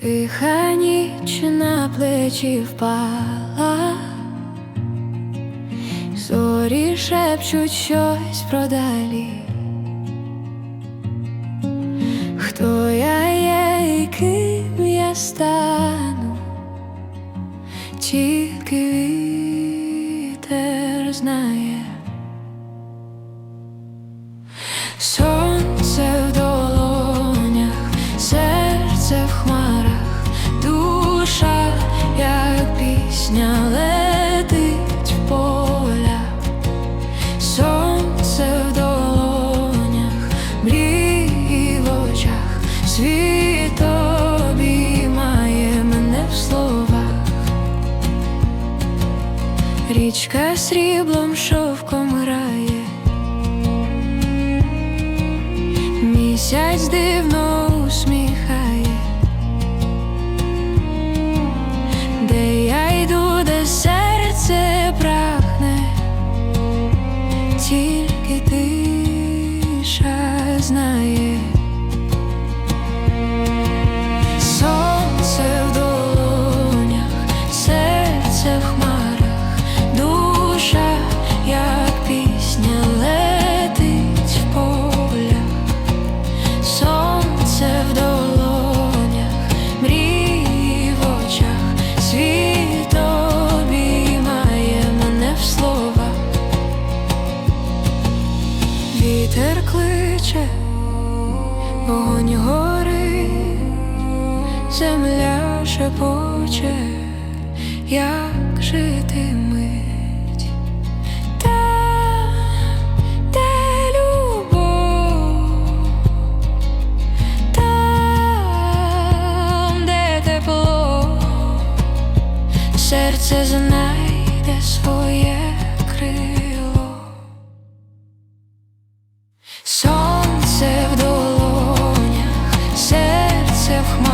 Тиха ніч на плечі впала, зорі шепчуть щось продалі. Хто я є і ким я стану, тільки вітер знає. Річка сріблом шовком грає. Місяць дивно Вітер кличе, вогонь горить, земля шепоче, як жити мить. Там, де любов, там, де тепло, серце знайде своє знає. наче в хмарі.